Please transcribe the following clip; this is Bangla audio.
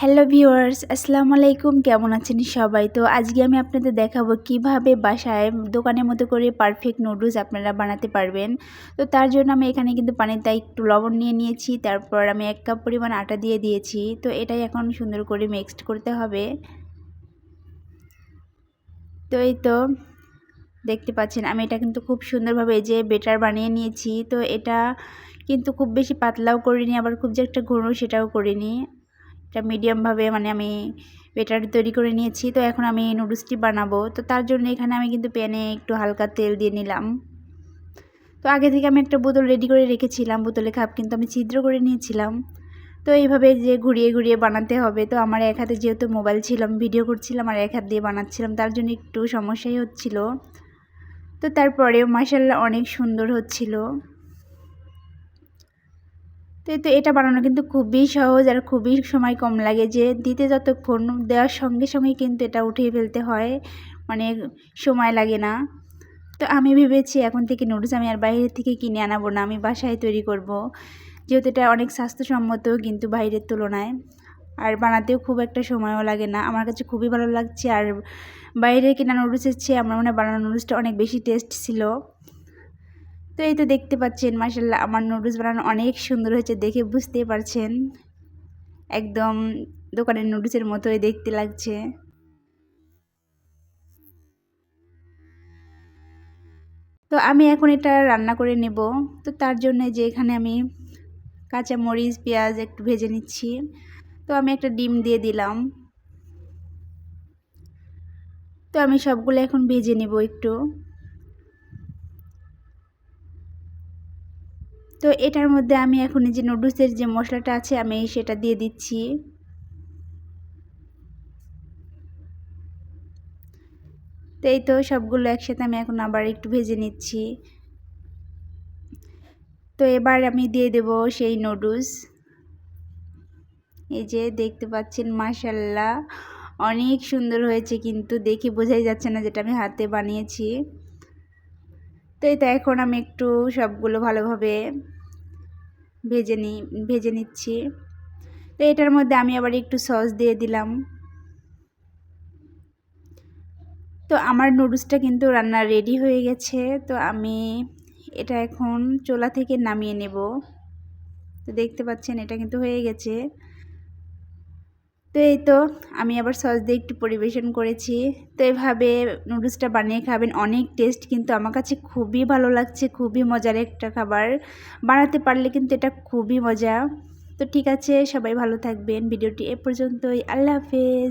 হ্যালো ভিউয়ার্স, আসসালামু আলাইকুম। কেমন আছেন সবাই? তো আজকে আমি আপনাদের দেখাবো কীভাবে বাসায় দোকানের মতো করে পারফেক্ট নুডলস আপনারা বানাতে পারবেন। তো তার জন্য আমি এখানে কিন্তু পানিতে একটু লবণ নিয়ে নিয়েছি, তারপর আমি এক কাপ পরিমাণ আটা দিয়ে দিয়েছি। তো এটাই এখন সুন্দর করে মিক্সড করতে হবে। তো এই তো দেখতে পাচ্ছেন, আমি এটা কিন্তু খুব সুন্দরভাবে যে বেটার বানিয়ে নিয়েছি। তো এটা কিন্তু খুব বেশি পাতলাও করিনি, আবার খুব যে একটা ঘন সেটাও করিনি। এটা মিডিয়ামভাবে মানে আমি বেটার তৈরি করে নিয়েছি। তো এখন আমি নুডলসটি বানাবো। তো তার জন্য এখানে আমি কিন্তু প্যানে একটু হালকা তেল দিয়ে নিলাম। তো আগে থেকে আমি একটা বোতল রেডি করে রেখেছিলাম। বোতলে খাপ কিন্তু আমি ছিদ্র করে নিয়েছিলাম। তো এইভাবে যে ঘুরিয়ে ঘুরিয়ে বানাতে হবে। তো আমার এক হাতে যেহেতু মোবাইল ছিল ভিডিও করছিলাম আর এক হাত দিয়ে বানাচ্ছিলাম। তার জন্য একটু সমস্যাই হচ্ছিল। তো তারপরেও মাসাল্লাহ অনেক সুন্দর হচ্ছিল। তো তো এটা বানানো কিন্তু খুবই সহজ আর খুবই সময় কম লাগে যে দিতে যতক্ষণ দেওয়ার সঙ্গে সঙ্গে কিন্তু এটা উঠিয়ে ফেলতে হয়। মানে সময় লাগে না। তো আমি ভেবেছি এখন থেকে নুডলস আমি আর বাইরের থেকে কিনে আনাবো না, আমি বাসায় তৈরি করব। যেহেতু এটা অনেক স্বাস্থ্যসম্মত কিন্তু বাইরের তুলনায়। আর বানাতেও খুব একটা সময়ও লাগে না। আমার কাছে খুবই ভালো লাগছে। আর বাইরে কেনা নুডলসের চেয়ে আমার মনে হয় বানানো নুডলসটা অনেক বেশি টেস্ট ছিল। তো এই তো দেখতে পাচ্ছেন মাসাল্লাহ আমার নুডলস বানানো অনেক সুন্দর হয়েছে দেখে বুঝতেই পারছেন। একদম দোকানের নুডলসের মতোই দেখতে লাগছে। তো আমি এখন এটা রান্না করে নেব। তো তার জন্য যে এখানে আমি কাঁচা মরিচ পেঁয়াজ একটু ভেজে নিচ্ছি। তো আমি একটা ডিম দিয়ে দিলাম। তো আমি সবগুলো এখন ভেজে নেব একটু। তো এটার মধ্যে আমি এখন যে নুডলসের যে মশলাটা আছে, আমি সেটা দিয়ে দিচ্ছি। তো এই তো সবগুলো একসাথে আমি এখন আবার একটু ভেজে নিচ্ছি। তো এবার আমি দিয়ে দেব সেই নুডলস এই যে দেখতে পাচ্ছেন মাসাল্লাহ অনেক সুন্দর হয়েছে কিন্তু, দেখে বোঝাই যাচ্ছে না যেটা আমি হাতে বানিয়েছি। তো এটা এখন আমি একটু সবগুলো ভালোভাবে ভেজে নি, ভেজে নিচ্ছি। তো এটার মধ্যে আমি আবার একটু সস দিয়ে দিলাম। তো আমার নুডলসটা কিন্তু রান্না রেডি হয়ে গেছে। তো আমি এটা এখন চোলা থেকে নামিয়ে নেব। তো দেখতে পাচ্ছেন এটা কিন্তু হয়ে গেছে। তো এই তো, আমি আবার সস দিয়ে একটু পরিবেশন করেছি। তো এভাবে নুডলসটা বানিয়ে খাবেন, অনেক টেস্ট, কিন্তু আমার কাছে খুবই ভালো লাগছে, খুবই মজার একটা খাবার। বানাতে পারলে কিন্তু এটা খুবই মজা। তো ঠিক আছে, সবাই ভালো থাকবেন। ভিডিওটি এ পর্যন্তই। আল্লাহ হাফেজ।